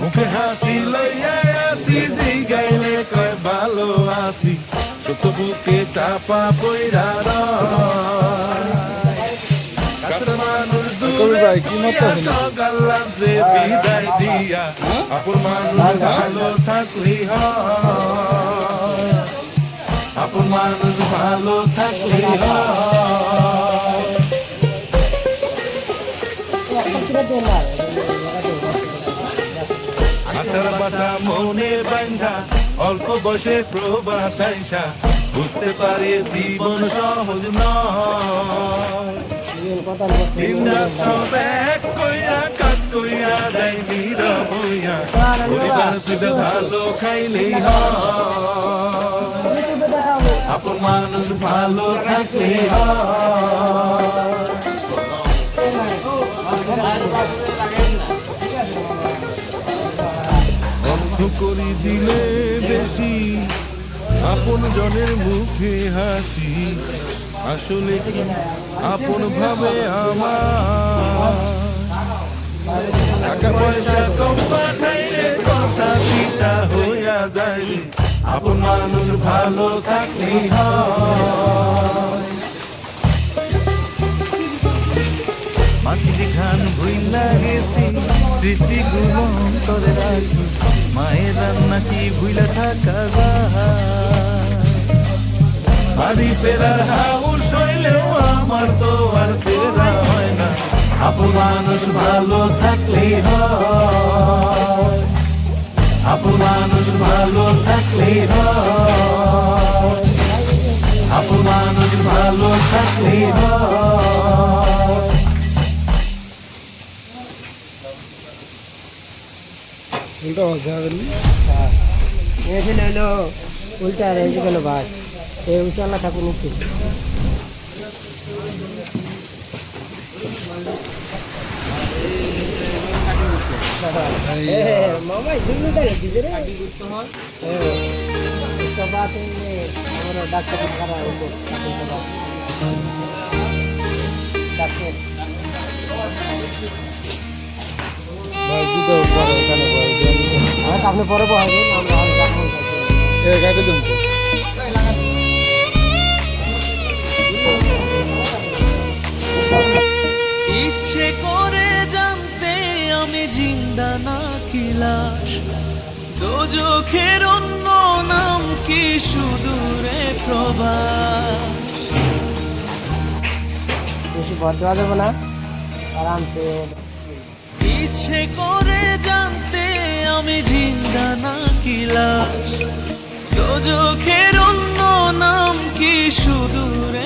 মুখে হাসি লইয়া আসি জিগাইলে কয় ভালো আছি। সত্য বুকে চাপা পইরা কাছে মানুষ দূরে রে বিদায়। দিয়া আপন মানুষ ভালো। থাকলি হয়। আপন মানুষ ভালো থাকলি আশার বাসা মনে বান্ধা অল্প বয়সে প্রবাস আইসা বুঝতে পারে জীবন সহজ নয়। দিন রাত সব এক কইয়া কইয়া যাই নীরব হইয়া পরিবার তুলে ভালো খাইলেই আপন মানুষ ভালো হয়। অর্থ করি দিলে বেশি, আপন জনের মুখে হাসি। আসলে কি আপন ভাবে আমার? টাকা পয়সা কম পাঠাইলে কথা চিতা হইয়া যায় আপন মানুষ ভালো থাকলেই হয় মাটির ঘান ভুইলা গেছি স্মৃতিগুলো অন্তরে রাখি মায়ের রান্না কি ভুইলা থাকা বাড়ি ফেরার হাউস হইলেও আমার তো আপন মানুষ ভালো থাকলেই হয়। আপন মানুষ ভালো থাকলেই হয়। আপন মানুষ ভালো থাকলেই হয়। উল্টো হচ্ছে নি এখানে হলো উল্টা রেঞ্জ গেল বাস। এই উঁচালা থাকুন মামা ঝুলুটা রেখেছে রে সবাই আমরা ডাক্তার খারাপ আপনি পরে পাবেন আমরা গাড়ি দিন ইচ্ছে করে জানতে আমি জিন্দা না কি লাশ? দোজখের অন্য নাম কি সুদূরে প্রবাস? বেশি ভর দেওয়া যাবে না। আরামসে ইচ্ছে করে জানতে আমি জিন্দা না কি লাশ? দোজখের অন্য নাম কি সুদূরে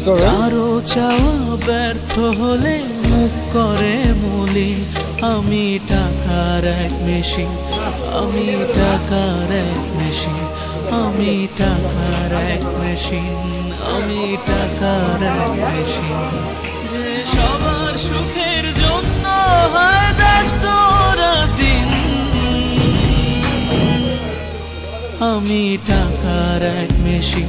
কারও চাওয়া ব্যর্থ হলে মুখ করে মলিন আমি টাকার এক মেশিন, আমি টাকার এক মেশিন, আমি টাকার এক মেশিন, আমি টাকার এক মেশিন। যে সবার সুখের জন্য হয় ব্যস্ত দিন, আমি টাকার এক মেশিন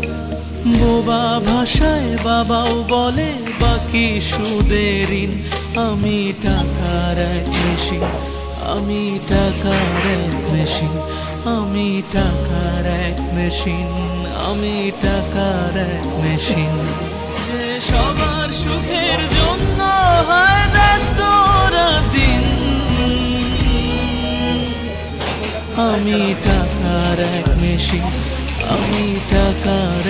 বোবা ভাষায় বাবাও বলে, বাকি সুদের ঋণ, আমি টাকার মেশিন, আমি টাকার মেশিন, আমি টাকার এক মেশিন, আমি টাকার এক মেশিন। যে সবার সুখের জন্য হয় ব্যস্ত দিন, আমি টাকার এক মেশিন, আমি টাকার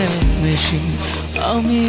আমি